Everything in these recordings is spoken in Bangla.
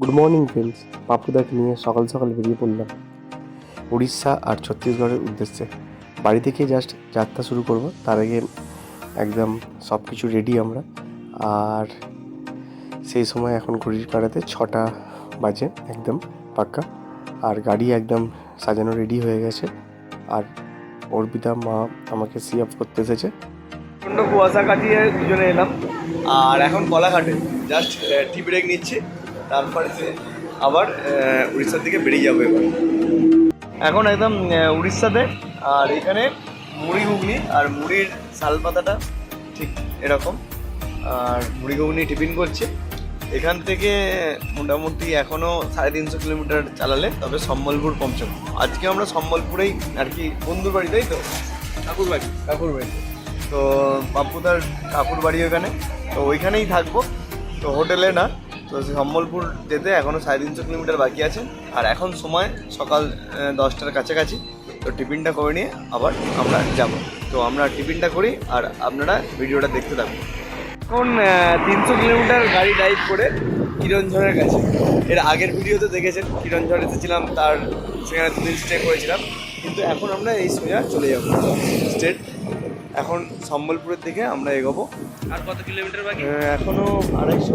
গুড মর্নিং ফ্রেন্ডস পাপুদাকে নিয়ে সকাল সকাল বেরিয়ে পড়লাম। উড়িষ্যা আর ছত্তিশগড়ের উদ্দেশ্যে। বাড়ি থেকে জাস্ট যাত্রা শুরু করব। তার আগে একদম সব কিছু রেডি আমরা। আর সেই সময় এখন ঘড়ির কাটাতে ছটা বাজে, একদম পাক্কা। আর গাড়ি একদম সাজানো রেডি হয়ে গেছে। আর অর্পিতা, মা আমাকে সি আপ করতে এসেছে। প্রচণ্ড কুয়াশা কাটিয়ে দুজনে এলাম। আর এখন কলাঘাটে। জাস্ট টি ব্রেক নিচ্ছি। তারপরে আবার উড়িষ্যার দিকে বেরিয়ে যাব এবার। এখন একদম উড়িষ্যাতে আর এখানে মুড়ি ঘুগনি আর মুড়ির শাল পাতাটা ঠিক এরকম। আর মুড়ি ঘুগনি টিফিন করছে। এখান থেকে মোটামুটি এখনও সাড়ে তিনশো কিলোমিটার চালালে তবে সম্বলপুর পৌঁছাবো। আজকে আমরা সম্বলপুরেই আর কি বন্ধুর বাড়ি তাই তো? কাকুর বাড়ি। কাকুর বাড়ি। তো পাপ্পুদার কাকুর বাড়ি ওখানে। তো ওইখানেই থাকব। তো হোটেলে না তো সম্বলপুর যেতে এখনও সাড়ে তিনশো কিলোমিটার বাকি আছে। আর এখন সময় সকাল দশটার কাছাকাছি। তো টিফিনটা করে নিয়ে আবার আমরা যাব। তো আমরা টিফিনটা করি আর আপনারা ভিডিওটা দেখতে থাকুন। এখন তিনশো কিলোমিটার গাড়ি ড্রাইভ করে কিরণঝড়ের কাছে। এর আগের ভিডিওতে দেখেছেন কিরণঝড় এসেছিলাম তার সেখানে দুদিন স্টে করেছিলাম। কিন্তু এখন আমরা এই সোজা চলে যাব স্টেট এখন সম্বলপুরের দিকে আমরা এগোবো। আর কত কিলোমিটার বাকি? এখনও আড়াইশো।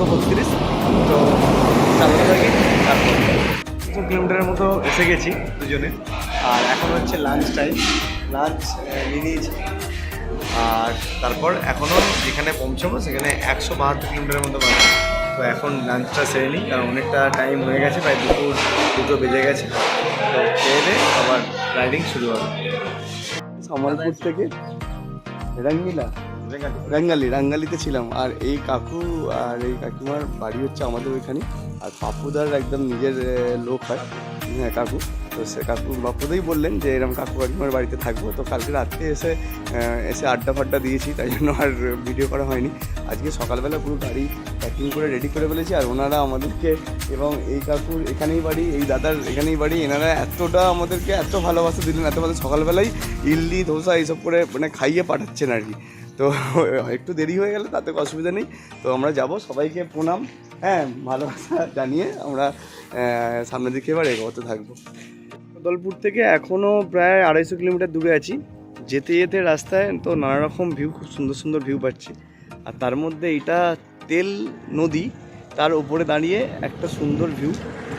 দুশো বত্রিশ তো চালাতে থাকি তারপর। দুশো কিলোমিটারের মতো এসে গেছি দুজনে। আর এখন হচ্ছে লাঞ্চ টাইম লাঞ্চ নিয়ে নিয়েছি। আর তারপর এখনও যেখানে পৌঁছাবো সেখানে একশো বাহাত্তর কিলোমিটারের মতো বাকি। তো এখন লাঞ্চটা সেরে নিই কারণ অনেকটা টাইম হয়ে গেছে প্রায় দুপুর দুটো বেজে গেছে। তো খেয়ে দিয়ে আবার রাইডিং শুরু হবে। সম্বলপুর থেকে রাঙ্গিলা? রাঙ্গালি। রাঙ্গালিতে ছিলাম। আর এই কাকু আর এই কাকিমার বাড়ি হচ্ছে আমাদের ওইখানে। আর পাপুদার একদম নিজের লোক হয় হ্যাঁ কাকু। তো সে কাকু, বাপুদাই বললেন যে এরকম কাকু কাকিমার বাড়িতে থাকব। তো কালকে রাত্রে এসে এসে আড্ডা ফাড্ডা দিয়েছি, তাই জন্য আর ভিডিও করা হয়নি। আজকে সকালবেলা পুরো গাড়ি প্যাকিং করে রেডি করে ফেলেছি, আর ওনারা আমাদেরকে এবং এই কাকুর এখানেই বাড়ি, এই দাদার এখানেই বাড়ি, এনারা এতটা আমাদেরকে এত ভালোবাসা দিলেন, এত ভালো সকালবেলাই, ইডলি, ধোসা, এইসব করে মানে খাইয়ে পাঠাচ্ছেন আর কি। তো একটু দেরি হয়ে গেলে তাতে অসুবিধা নেই। তো আমরা যাব, সবাইকে প্রণাম। হ্যাঁ ভালোবাসা জানিয়ে আমরা সামনের দিকে এবার এগোতে থাকব। দলপুর থেকে এখনও প্রায় আড়াইশো কিলোমিটার দূরে আছি। যেতে যেতে রাস্তায় তো নানা রকম ভিউ খুব সুন্দর সুন্দর ভিউ পাচ্ছি। আর তার মধ্যে এটা তেল নদী, তার উপরে দাঁড়িয়ে একটা সুন্দর ভিউ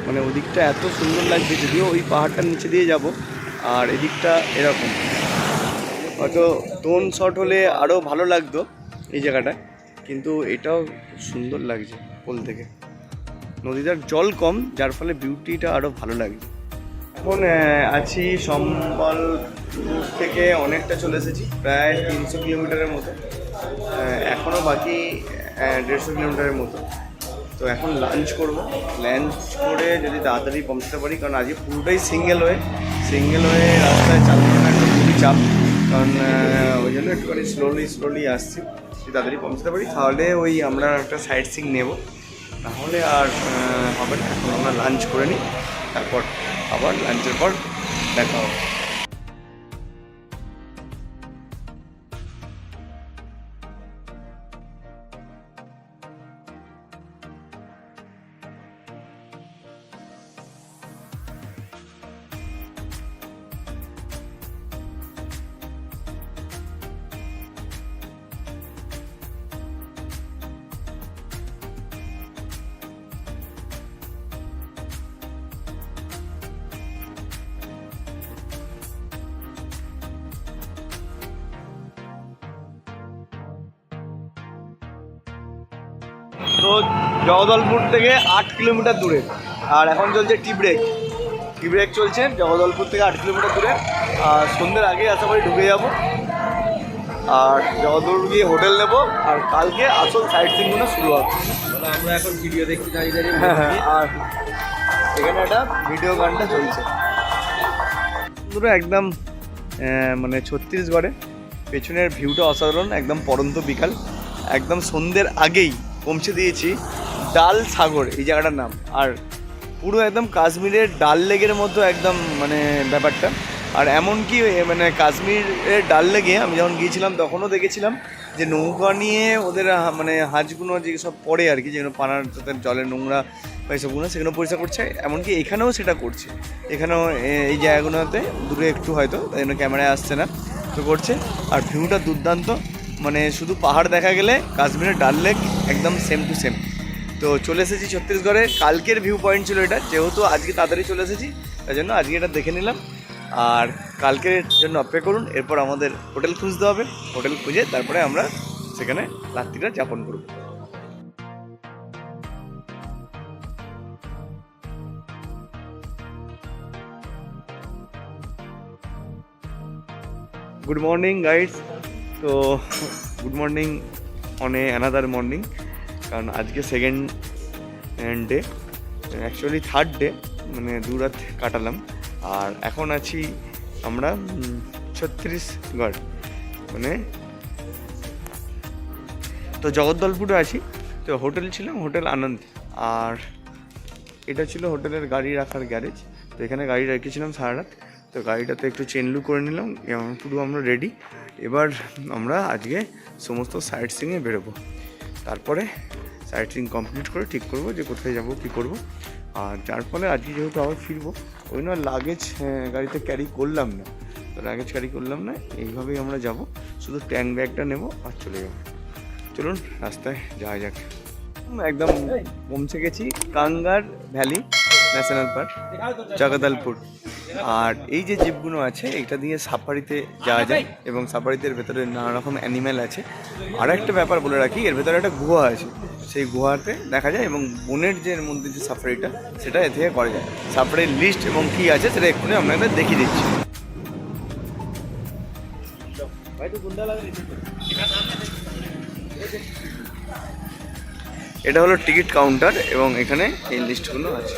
মানে ওদিকটা এত সুন্দর লাগছে, যদিও ওই পাহাড়টার নিচে দিয়ে যাব, আর এদিকটা এরকম। হয়তো টোন শট হলে আরও ভালো লাগতো এই জায়গাটা কিন্তু এটাও সুন্দর লাগছে পোল থেকে। নদীটার জল কম, যার ফলে বিউটিটা আরও ভালো লাগছে এখন আছি সম্বলপুর থেকে অনেকটা চলে এসেছি, প্রায় তিনশো কিলোমিটারের মতো। এখনও বাকি দেড়শো কিলোমিটারের মতো। তো এখন লাঞ্চ করব। লাঞ্চ করে যদি তাড়াতাড়ি পৌঁছতে পারি, কারণ আজকে পুরোটাই সিঙ্গেল হয়ে সিঙ্গেল হয়ে রাস্তায় চালানোর একটা খুবই চাপ। কারণ ওই জন্য একটুখানি স্লোলি স্লোলি আসছি। যদি তাড়াতাড়ি পৌঁছতে পারি। তাহলে ওই আমরা একটা সাইট সিং নেব। তাহলে আর হবে না। এখন আমরা লাঞ্চ করে নিই। তারপর আবার লাঞ্চের পর দেখা হবে। জগদলপুর থেকে আট কিলোমিটার দূরে। আর এখন চলছে টি ব্রেক। টি ব্রেক চলছে জগদলপুর থেকে আট কিলোমিটার দূরে। আর সন্ধ্যের আগে আশা করি ঢুকে যাব। আর জগদলপুর গিয়ে হোটেল নেব। আর কালকে আসল সাইড সিনগুলো শুরু হবে। আমরা এখন ভিডিও দেখতে দাঁড়িয়ে দাঁড়িয়ে হ্যাঁ হ্যাঁ আর এখানে একটা ভিডিও গানটা চলছে। পুরো একদম মানে ছত্তিশগড়ে। পেছনের ভিউটা অসাধারণ একদম পরন্ত বিকাল। একদম সন্ধ্যের আগেই পৌঁছে দিয়েছি। ডাল সাগর, এই জায়গাটার নাম। আর পুরো একদম কাশ্মীরের ডাল লেগের মতো একদম মানে ব্যাপারটা। আর এমনকি মানে কাশ্মীরের ডাল লেগে আমি যখন গিয়েছিলাম, তখনও দেখেছিলাম যে নৌকা নিয়ে ওদের মানে হাঁসগুলো যে সব পড়ে আর কি, যেগুলো পানার তাদের জলের নোংরা বা এইসবগুলো সেগুলো পরিষ্কার করছে। এমনকি এখানেও সেটা করছে। এখানেও এই জায়গাগুলোতে দূরে একটু হয়তো, তাই জন্য ক্যামেরায় আসছে না, তো করছে। আর ভিউটা দুর্দান্ত। মানে শুধু পাহাড় দেখা গেলে কাশ্মীরের ডাল লেক একদম সেম টু সেম তো চলে এসেছি ছত্তিশগড়ে। কালকের ভিউ পয়েন্ট ছিল এটা, যেহেতু আজকে তাড়াতাড়ি চলে এসেছি, তাই জন্য আজকে এটা দেখে নিলাম। আর কালকের জন্য অপেক্ষা করুন, এরপর আমাদের হোটেল খুঁজতে হবে। হোটেল খুঁজে তারপরে আমরা সেখানে রাত্রিটা যাপন করব। গুড মর্নিং গাইডস তো good morning on another morning কারণ আজকে second day actually third day মানে দু রাত কাটালাম। আর এখন আছি আমরা উম, ছত্তিশগড় মানে তো জগদ্দলপুরে আছি। তো হোটেল ছিলাম হোটেল আনন্দ। আর এটা ছিল হোটেলের গাড়ি রাখার গ্যারেজ তো এখানে গাড়ি রেখেছিলাম সারা রাত। তো গাড়িটাতে একটু চেনলু করে নিলাম এবং পুরো আমরা রেডি এবার আমরা আজকে সমস্ত সাইট সিংয়ে বেরোবো। তারপরে সাইট সিং কমপ্লিট করে ঠিক করব যে কোথায় যাব কী করব। আর যার ফলে আজকে যেহেতু আবার ফিরবো ওই জন্য লাগেজ গাড়িতে ক্যারি করলাম না। তো লাগেজ ক্যারি করলাম না এইভাবেই আমরা যাব। শুধু ট্যাঙ্ক ব্যাগটা নেব আর চলে যাব। চলুন রাস্তায় যাওয়া যাক। একদম পৌঁছে গেছি Kanger valley national park Jagdalpur. আর এই যে জিপগুলো আছে, এটা দিয়ে সাফারিতে যাওয়া যায় এবং সাফারিতে এর ভেতরে নানা রকম অ্যানিম্যাল আছে। আর একটা ব্যাপার বলে রাখি, এর ভেতরে একটা গুহা আছে। সেই গুহাতে দেখা যায় এবং বনের যে মধ্যে যে সাফারিটা, সেটা এ থেকে করা যায়। সাফারির লিস্ট এবং কী আছে, সেটা এক্ষুনি আমরা আপনাদের দেখিয়ে দিচ্ছি। এটা হলো টিকিট কাউন্টার এবং এখানে এই লিস্টগুলো আছে।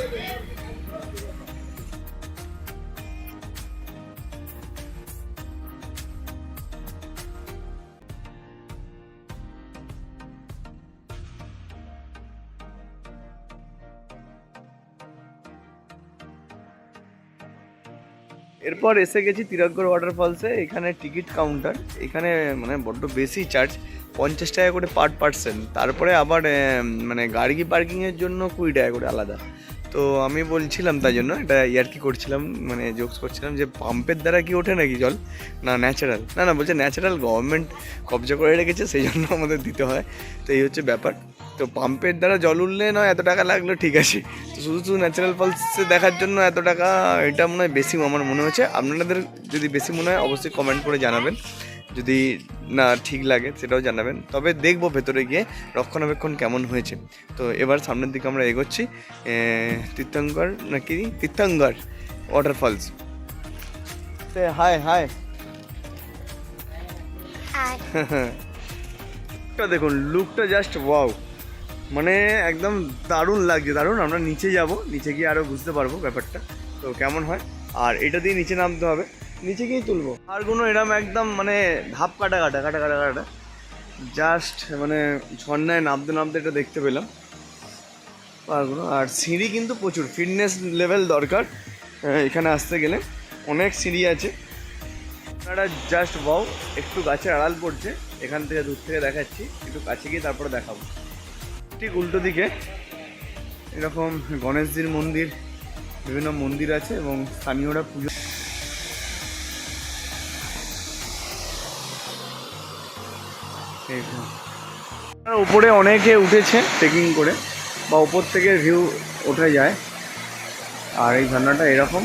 এরপর এসে গেছি তিরকগড় ওয়াটারফলসে এখানে টিকিট কাউন্টার এখানে মানে বড্ড বেশি চার্জ পঞ্চাশ টাকা করে পার পার্সেন্ট তারপরে আবার মানে গাড়ি পার্কিংয়ের জন্য কুড়ি টাকা করে আলাদা। তো আমি বলছিলাম তাই জন্য এটা ইয়ার্কি করছিলাম মানে জোকস করছিলাম যে পাম্পের দ্বারা কি ওঠে নাকি জল? না ন্যাচারাল না না, বলছে ন্যাচারাল গভর্নমেন্ট কবজা করে রেখেছে, সেই জন্য আমাদের দিতে হয়। তো এই হচ্ছে ব্যাপার। তো পাম্পের দ্বারা জল উঠলে নয়, এত টাকা লাগল, ঠিক আছে। তো শুধু শুধু ন্যাচারাল ফলসে দেখার জন্য এত টাকা, এটা মনে হয় বেশি আমার মনে হচ্ছে। আপনাদের যদি বেশি মনে হয়, অবশ্যই কমেন্ট করে জানাবেন। যদি না ঠিক লাগে সেটাও জানাবেন। তবে দেখব ভেতরে গিয়ে রক্ষণাবেক্ষণ কেমন হয়েছে। তো এবার সামনের দিকে আমরা এগোচ্ছি তীর্থঙ্কর নাকি তীর্থঙ্কর ওয়াটারফলস হাই হাই দেখুন লুকটা জাস্ট ওয়াও মানে একদম দারুণ লাগছে দারুণ। আমরা নিচে যাব নিচে গিয়ে আরও বুঝতে পারব ব্যাপারটা। তো কেমন হয়? আর এটা দিয়ে নিচে নামতে হবে। নিচে গিয়েই তুলবো। আর কোনো এরম একদম মানে ধাপ কাটা কাটা কাটা কাটা কাটা। জাস্ট মানে ঝর্ণায় নামতে নামতে এটা দেখতে পেলাম। পারগুলো আর সিঁড়ি কিন্তু প্রচুর ফিটনেস লেভেল দরকার এখানে আসতে গেলে। অনেক সিঁড়ি আছে। আপনারা জাস্ট বাউ একটু গাছের আড়াল পড়ছে। এখান থেকে দূর থেকে দেখাচ্ছি, একটু কাছে গিয়ে তারপরে দেখাবো। ঠিক উল্টো দিকে, এরকম গণেশজির মন্দির, বিভিন্ন মন্দির আছে এবং স্থানীয়রা পুজো উপরে অনেকে উঠেছে ট্রেকিং করে বা উপর থেকে ভিউ ওঠা যায়। আর এই ঝর্ণাটা এরকম।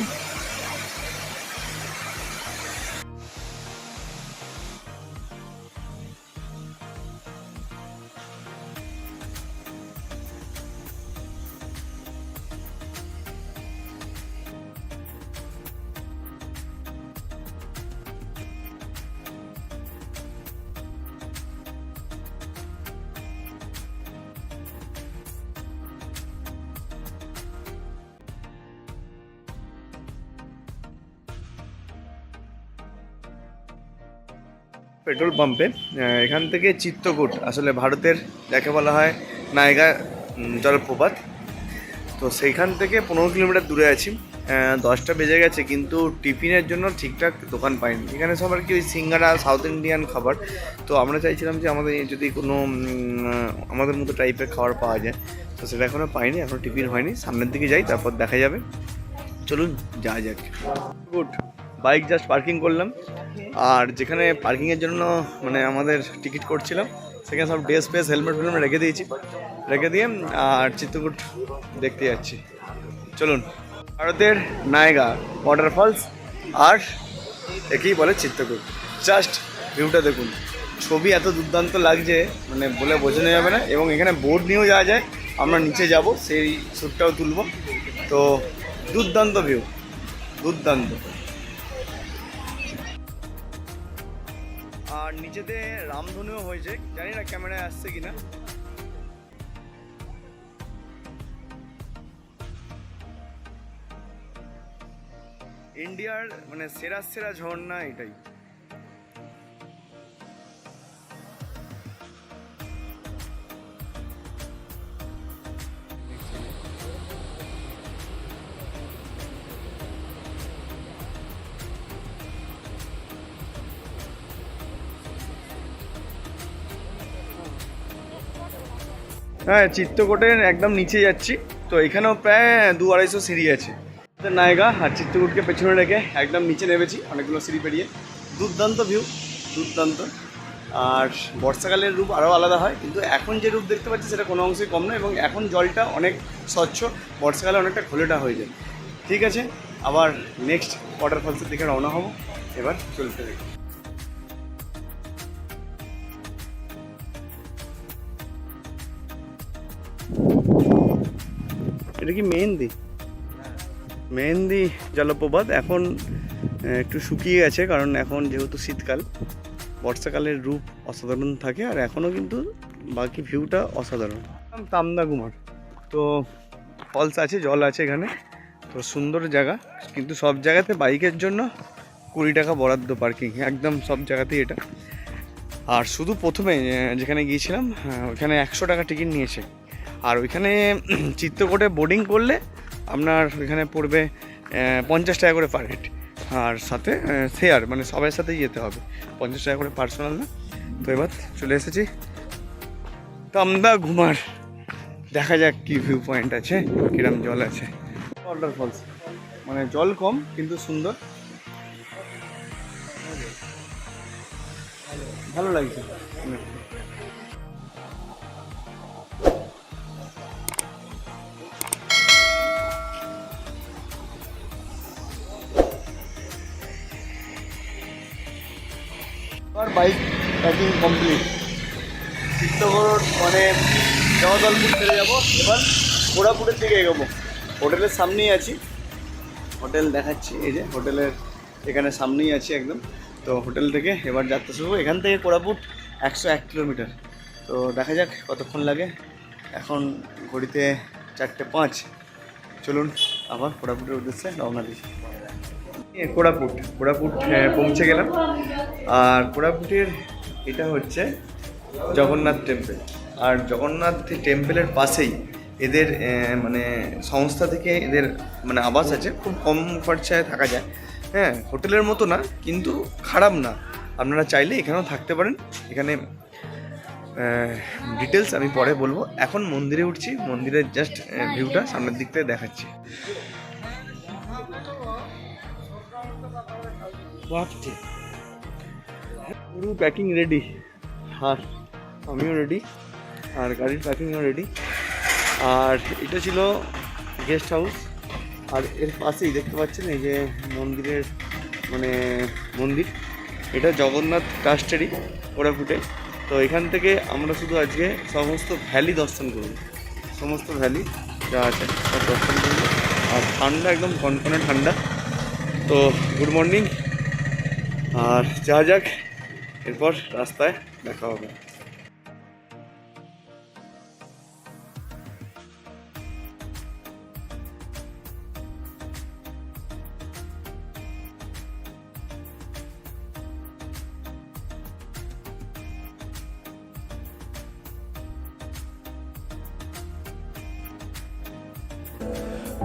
পেট্রোল পাম্পে এখান থেকে চিত্তকূট, আসলে ভারতের যাকে বলা হয় নায়গা জলপ্রপাত। তো সেইখান থেকে পনেরো কিলোমিটার দূরে আছি দশটা বেজে গেছে, কিন্তু টিফিনের জন্য ঠিকঠাক দোকান পাইনি। এখানে সব আর কি ওই সিঙ্গারা, সাউথ ইন্ডিয়ান খাবার। তো আমরা চাইছিলাম যে আমাদের যদি কোনো আমাদের মতো টাইপের খাবার পাওয়া যায়, তো সেটা এখনও পাইনি এখনও টিফিন হয়নি। সামনের দিকে যাই, তারপর দেখা যাবে। চলুন যা যাক। গুড বাইক জাস্ট পার্কিং করলাম। আর যেখানে পার্কিংয়ের জন্য মানে আমাদের টিকিট করছিলাম সেখানে সব ড্রেস ফ্রেস হেলমেট ফেলমেট রেখে দিয়েছি। রেখে দিয়ে, আর চিত্রকূট দেখতে যাচ্ছি। চলুন, ভারতের নায়গা ওয়াটারফলস আর একেই বলে চিত্রকূট। জাস্ট ভিউটা দেখুন। ছবি এত দুর্দান্ত লাগছে মানে বলে বোঝানো যাবে না। এবং এখানে বোর্ড নিয়েও যাওয়া যায়। আমরা নিচে যাব, সেই শ্যুটটাও তুলব। তো দুর্দান্ত ভিউ দুর্দান্ত। আর নিচেতে রামধনুও হয়েছে। জানি না ক্যামেরায় আসছে কিনা। ইন্ডিয়ার মানে সেরা সেরা ঝর্ণা এটাই। হ্যাঁ চিত্রকূটের একদম নিচে যাচ্ছি। তো এখানেও প্রায় দু আড়াইশো সিঁড়ি আছে। নায়গা আর চিত্রকূটকে পেছনে রেখে একদম নিচে নেমেছি অনেকগুলো সিঁড়ি পেরিয়ে। দুর্দান্ত ভিউ দুর্দান্ত। আর বর্ষাকালের রূপ আরও আলাদা হয়, কিন্তু এখন যে রূপ দেখতে পাচ্ছি সেটা কোনো অংশেই কম নয় এবং এখন জলটা অনেক স্বচ্ছ, বর্ষাকালে অনেকটা খোলেটা হয়ে যায়। ঠিক আছে, আবার নেক্সট ওয়াটারফলসের দিকে রওনা হব। এবার চলতে দেখি এটা কি মেহেন্দি? মেহেন্দি জলপ্রপাত। এখন একটু শুকিয়ে গেছে কারণ এখন যেহেতু শীতকাল বর্ষাকালের রূপ অসাধারণ থাকে আর এখনও কিন্তু বাকি ভিউটা অসাধারণ। তামদাগুমার তো ফলস আছে জল আছে এখানে তো সুন্দর জায়গা। কিন্তু সব জায়গাতে বাইকের জন্য কুড়ি টাকা বরাদ্দ পার্কিং একদম সব জায়গাতেই এটা। আর শুধু প্রথমে যেখানে গিয়েছিলাম আহ, ওইখানে একশো টাকা টিকিট নিয়েছে। আর ওইখানে চিত্রকোটে বোর্ডিং করলে আপনার ওইখানে পড়বে পঞ্চাশ টাকা করে পার হেড আর সাথে শেয়ার মানে সবার সাথেই যেতে হবে। পঞ্চাশ টাকা করে পার্সোনাল না। তো এবার চলে এসেছি। তামদা ঘুমার দেখা যাক কি ভিউ পয়েন্ট আছে কিরম জল আছে। ওয়াটার ফলস মানে জল কম কিন্তু সুন্দর। ভালো লাগছে। বাইক প্যাকিং কমপ্লিট চিত্তগড় মানে জগদলপুর ছেড়ে যাব, এবার কোড়াপুরের দিকে এগোবো। হোটেলের সামনেই আছি। হোটেল দেখাচ্ছি, এই যে হোটেলের এখানে সামনেই আছি একদম। তো হোটেল থেকে এবার যাত্রা শুরু এখান থেকে কোড়াপুর একশো এক কিলোমিটার। তো দেখা যাক কতক্ষণ লাগে। এখন ঘড়িতে চারটে পাঁচ। চলুন আবার কোড়াপুরের উদ্দেশ্যে রওনা দিই। কোড়াপুট। হ্যাঁ, পৌঁছে গেলাম। আর কোড়াপুটের এটা হচ্ছে জগন্নাথ টেম্পল আর জগন্নাথ টেম্পলের পাশেই এদের মানে সংস্থা থেকে এদের মানে আবাস আছে। খুব কম খরচায় থাকা যায়। হ্যাঁ হোটেলের মতো না কিন্তু খারাপ না। আপনারা চাইলে এখানেও থাকতে পারেন। এখানে ডিটেলস আমি পরে বলব। এখন মন্দিরে উঠছি। মন্দিরের জাস্ট ভিউটা সামনের দিক থেকে দেখাচ্ছি। পুরো প্যাকিং রেডি আর আমিও রেডি আর গাড়ির প্যাকিংও রেডি আর এটা ছিল গেস্ট হাউস আর এর পাশেই দেখতে পাচ্ছেন এই যে মন্দিরের মানে মন্দির। এটা জগন্নাথ ট্রাস্টেরই ওরাফুটে তো এখান থেকে আমরা শুধু আজকে সমস্ত ভ্যালি দর্শন করব। সমস্ত ভ্যালি যা আছে দর্শন করব। আর ঠান্ডা একদম কনকনে ঠান্ডা। তো গুড মর্নিং আর যা যাক এরপর রাস্তায় দেখা হবে।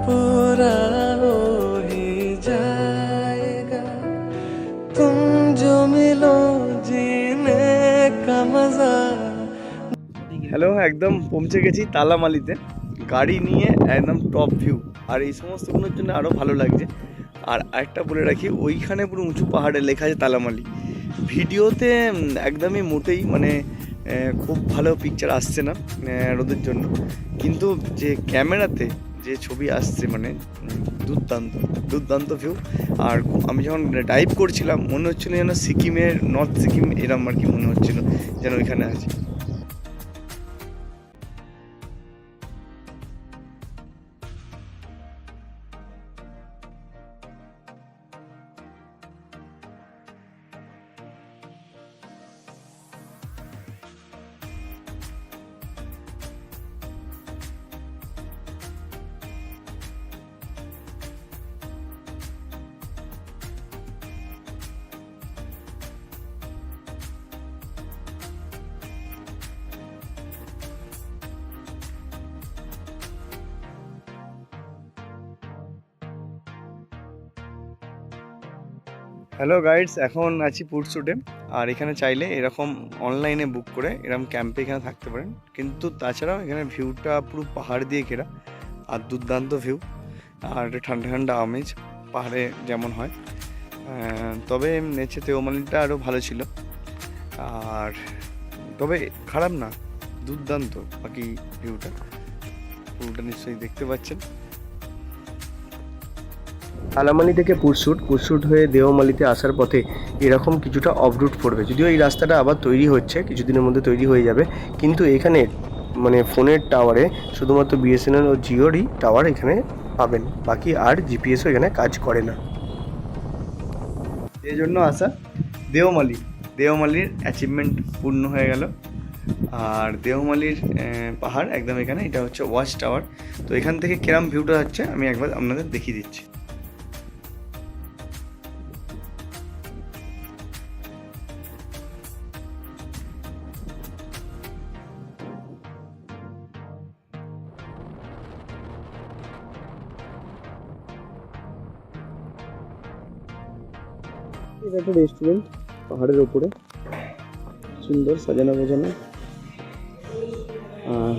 পুরা হ্যালো একদম পৌঁছে গেছি তালামালিতে। গাড়ি নিয়ে একদম টপ ভিউ আর এই সমস্তগুলোর জন্য আরও ভালো লাগছে। আর আরেকটা বলে রাখি, ওইখানে পুরো উঁচু পাহাড়ে লেখা আছে তালামালি। ভিডিওতে একদমই মোটেই মানে খুব ভালো পিকচার আসছে না রোদের জন্য। কিন্তু যে ক্যামেরাতে যে ছবি আসছে মানে দুর্দান্ত দুর্দান্ত ভিউ আর আমি যখন ডাইভ করছিলাম, মনে হচ্ছিল যেন সিকিমের নর্থ সিকিম এরম আর কি মনে হচ্ছিল যেন ওইখানে আছি। হ্যালো গাইডস এখন আছি পুরসুটে আর এখানে চাইলে এরকম অনলাইনে বুক করে এরকম ক্যাম্পে এখানে থাকতে পারেন। কিন্তু তাছাড়াও এখানে ভিউটা পুরো পাহাড় দিয়ে ঘেরা। আর দুর্দান্ত ভিউ আর ঠান্ডা ঠান্ডা আমেজ, পাহাড়ে যেমন হয়। তবে নেচে তেওমালিটা আরও ভালো ছিল। আর তবে খারাপ না, দুর্দান্ত বাকি ভিউটা পুরোটা নিশ্চয়ই দেখতে পাচ্ছেন। আলামালি থেকে পুরসুট পুরসুট হয়ে দেওমালিতে আসার পথে এরকম কিছুটা অফরুট পড়বে। যদিও এই রাস্তাটা আবার তৈরি হচ্ছে, কিছুদিনের মধ্যে তৈরি হয়ে যাবে। কিন্তু এখানে মানে ফোনের টাওয়ারে শুধুমাত্র বিএসএনএল ও জিওরই টাওয়ার এখানে পাবেন। বাকি আর জিপিএসও এখানে কাজ করে না। এই জন্য আসা দেওমালি। দেওমালির অ্যাচিভমেন্ট পূর্ণ হয়ে গেল। আর দেওমালির পাহাড় একদম এখানে, এটা হচ্ছে ওয়াচ টাওয়ার তো এখান থেকে কেরাম ভিউটা হচ্ছে, আমি একবার আপনাদের দেখিয়ে দিচ্ছি। রেস্টুরেন্ট পাহাড়ের ওপরে। সুন্দর, সাজানো গোছানো। আর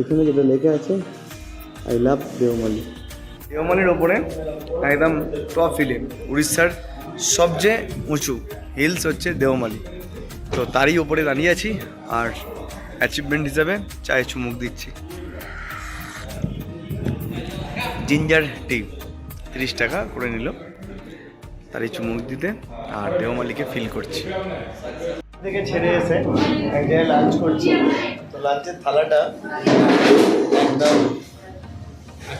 এখানে যেটা লেখা আছে আই লাভ দেওমালি দেওমালির ওপরে একদম টপ হিলে উড়িষ্যার সবচেয়ে উঁচু হিলস হচ্ছে দেওমালি তো তারই ওপরে দাঁড়িয়ে আছি আর অ্যাচিভমেন্ট হিসাবে চায়ে চুমুক দিচ্ছি। জিঞ্জার টি তিরিশ টাকা করে নিল। তারই চুমুক দিতে আর দেওমালিকে ফিল করছি। থেকে ছেড়ে এসে এক জায়গায় লাঞ্চ করছি। তো লাঞ্চের থালাটা একদম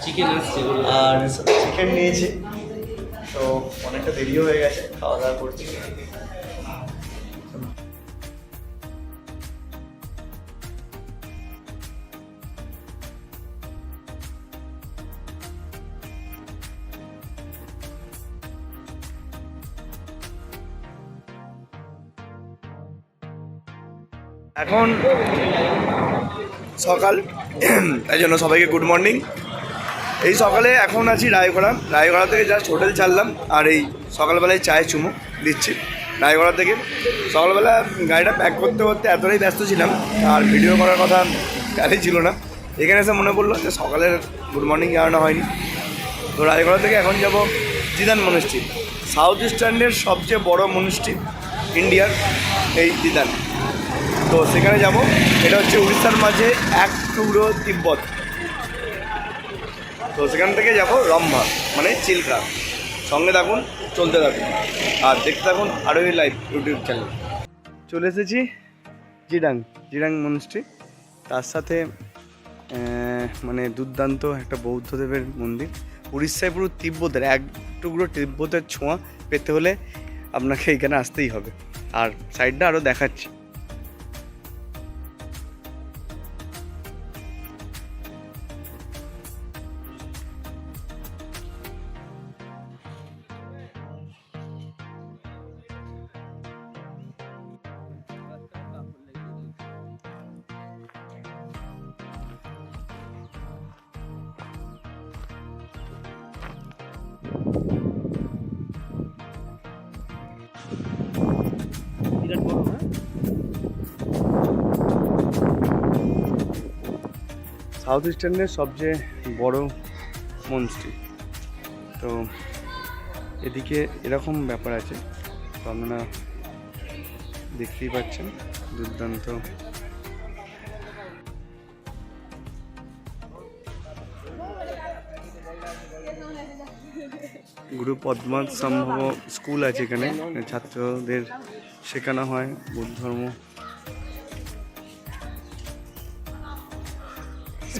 চিকেন আসছে আর চিকেন নিয়েছি। তো অনেকটা দেরিও হয়ে গেছে খাওয়া দাওয়া করছি। এখন সকাল, তাই জন্য সবাইকে গুড মর্নিং এই সকালে এখন আছি রায়গড়া। রায়গড়া থেকে জাস্ট হোটেল ছাড়লাম, আর এই সকালবেলায় চায়ে চুমো দিচ্ছি। রায়গড়া থেকে সকালবেলা গাড়িটা প্যাক করতে করতে এতটাই ব্যস্ত ছিলাম, আর ভিডিও করার কথা গাড়ি ছিল না। এখানে এসে মনে পড়ল যে সকালের গুড মর্নিং জানানো হয়নি। তো রায়গড়া থেকে এখন যাব জিদান মনুষ্ঠি সাউথ ইস্টার্নের সবচেয়ে বড় মনুষ্ঠি ইন্ডিয়ার এই জিদান। তো সেখানে যাব। এটা হচ্ছে উড়িষ্যার মাঝে এক টুকরো তিব্বত। তো সেখান থেকে যাব রম্ভা মানে চিল্কা। সঙ্গে থাকুন, চলতে থাকুন। আর দেখতে থাকুন আরোই লাইভ ইউটিউব চ্যানেল চলে এসেছি জিডাং জিডাং মনস্ট্রি তার সাথে মানে দুর্দান্ত একটা বৌদ্ধদেবের মন্দির। উড়িষ্যায় পুরো তিব্বতের, এক টুকরো তিব্বতের ছোঁয়া পেতে হলে আপনাকে এখানে আসতেই হবে। আর সাইডটা আরও দেখাচ্ছি। সাউথ ইস্টার্নের সবচেয়ে বড় মনস্ট্রি তো এদিকে এরকম ব্যাপার আছে, তো আপনারা দেখতেই পাচ্ছেন দুর্দান্ত। গুরু পদ্মাত সম্ভব স্কুল আছে এখানে, ছাত্রদের শেখানো হয়, বৌদ্ধ ধর্ম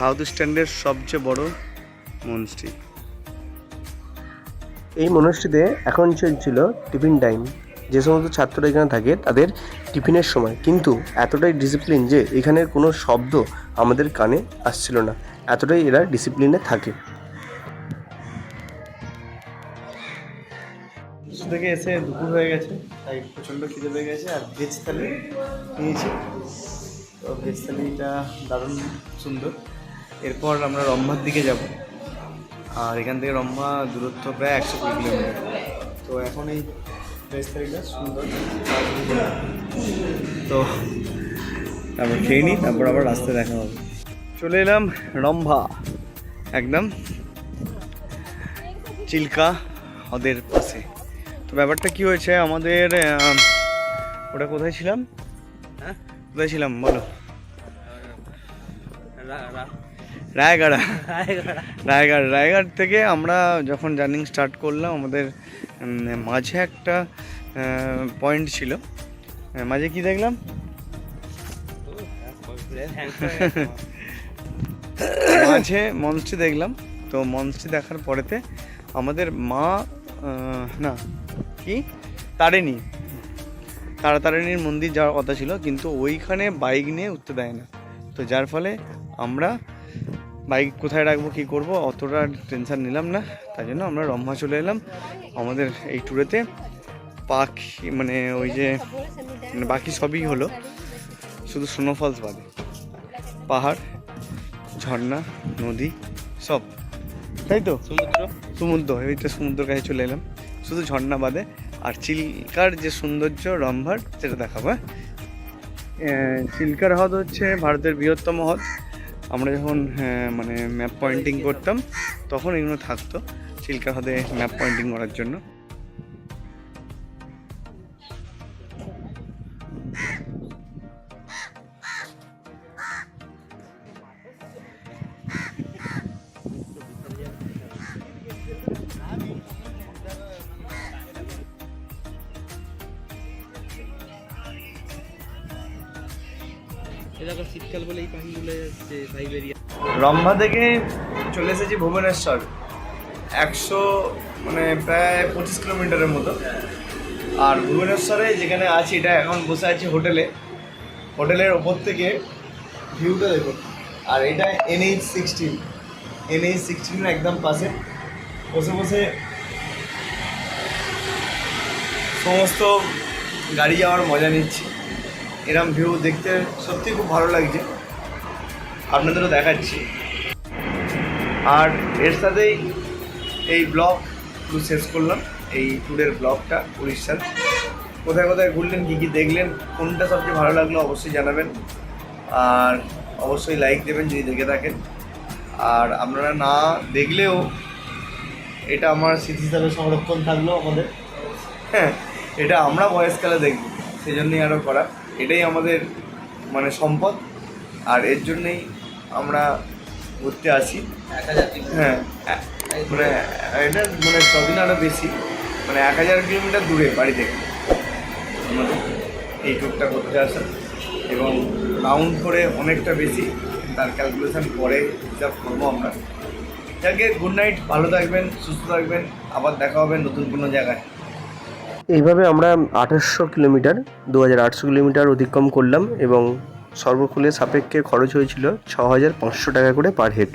সাউথ ইস্টার্নের সবচেয়ে বড় মনস্ট্রি। এই মনস্ট্রিতে এখন চলছিল টিফিন টাইম। যে সমস্ত ছাত্ররা এখানে থাকে তাদের টিফিনের সময়। কিন্তু এতটাই ডিসিপ্লিন যে এখানের কোনো শব্দ আমাদের কানে আসছিল না। এতটাই এরা ডিসিপ্লিনে থাকে। থেকে এসে দুপুর হয়ে গেছে তাই প্রচণ্ড খিদে পেয়ে গেছে। আর ভেজ থালি নিয়েছি। তো ভেজ থালিটা দারুণ সুন্দর। এরপর আমরা রম্ভার দিকে যাব। আর এখান থেকে রম্ভা দূরত্ব প্রায় একশো কুড়ি কিলোমিটার। তো এখন এই সুন্দর তো তারপর খেয়ে নিই তারপর আবার রাস্তায় দেখা হবে। চলে এলাম রম্ভা, একদম চিল্কা হ্রদের পাশে। তো ব্যাপারটা কি হয়েছে, আমাদের ওটা কোথায় ছিলাম? হ্যাঁ? কোথায় ছিলাম? বলো। রায়গড়া। রায়গড়। রায়গড়। থেকে আমরা যখন জার্নিং স্টার্ট করলাম আমাদের মাঝে একটা পয়েন্ট ছিল। মাঝে কি দেখলাম? মাঝে মঞ্চটি দেখলাম। তো মঞ্চটি দেখার পরেতে আমাদের মা না কি? তারিণী। তারা তারিণীর মন্দির যাওয়ার কথা ছিল কিন্তু ওইখানে বাইক নিয়ে উঠতে দেয় না। তো যার ফলে আমরা বাইক কোথায় রাখব কী করব অতটা টেনশান নিলাম না। তাই জন্য আমরা রম্ভা চলে এলাম আমাদের এই ট্যুরেতে পাখি মানে ওই যে মানে বাকি সবই হলো। শুধু স্নোফলস বাদে। পাহাড় ঝর্ণা নদী সব। তাই তো? সমুদ্র। সমুদ্র এইটা সমুদ্র কাছে চলে এলাম। শুধু ঝর্ণা বাদে। আর চিল্কার যে সৌন্দর্য রম্ভার সেটা দেখাবো হ্যাঁ? চিল্কার হ্রদ হচ্ছে ভারতের বৃহত্তম হ্রদ। আমরা যখন আহ, মানে ম্যাপ পয়েন্টিং করতাম তখন এগুলো থাকতো চিল্কা হ্রদে ম্যাপ পয়েন্টিং করার জন্য। রম্ভা থেকে চলে এসেছি ভুবনেশ্বর। একশো মানে প্রায় পঁচিশ কিলোমিটারের মতো। আর ভুবনেশ্বরে যেখানে আছি, এটা এখন বসে আছি হোটেলে। হোটেলের ওপর থেকে ভিউটা দেখুন। আর এটা এনএইচ সিক্সটিন। এনএইচ সিক্সটিনের একদম পাশে। বসে বসে সমস্ত গাড়ি যাওয়ার মজা নিচ্ছি। এরম ভিউ দেখতে সত্যি খুব ভালো লাগছে। আপনাদেরও দেখাচ্ছি। আর এর সাথেই এই ব্লগ শেষ করলাম। এই ট্যুরের ব্লগটা, উড়িষ্যার। কোথায় কোথায় ঘুরলেন, কী কী দেখলেন, কোনটা সবচেয়ে ভালো লাগল অবশ্যই জানাবেন। আর অবশ্যই লাইক দেবেন যদি দেখে থাকেন। আর আপনারা না দেখলেও এটা আমার স্মৃতি হিসাবে সংরক্ষণ থাকল আমাদের। হ্যাঁ এটা আমরা বয়সকালে দেখব সেই জন্যই আরও করা। এটাই আমাদের মানে সম্পদ। আর এর জন্যেই আমরা ঘুরতে আসি। এক হাজার হ্যাঁ মানে এটা মানে ছদিন আরও বেশি। মানে এক হাজার কিলোমিটার দূরে বাড়ি থেকে। আমাদের এই ট্যুরটা করতে আসা। এবং রাউন্ড করে অনেকটা বেশি। তার ক্যালকুলেশন পরে হিসাব করব আমরা। যাকে গুড নাইট ভালো থাকবেন সুস্থ থাকবেন। আবার দেখা হবে নতুন কোনো জায়গায়। এইভাবে আমরা আঠাশশো কিলোমিটার দু হাজার আটশো কিলোমিটার অতিক্রম করলাম এবং সর্বকুলে সাপেক্ষে খরচ হয়েছিল ছ হাজার পাঁচশো টাকা করে পার হেড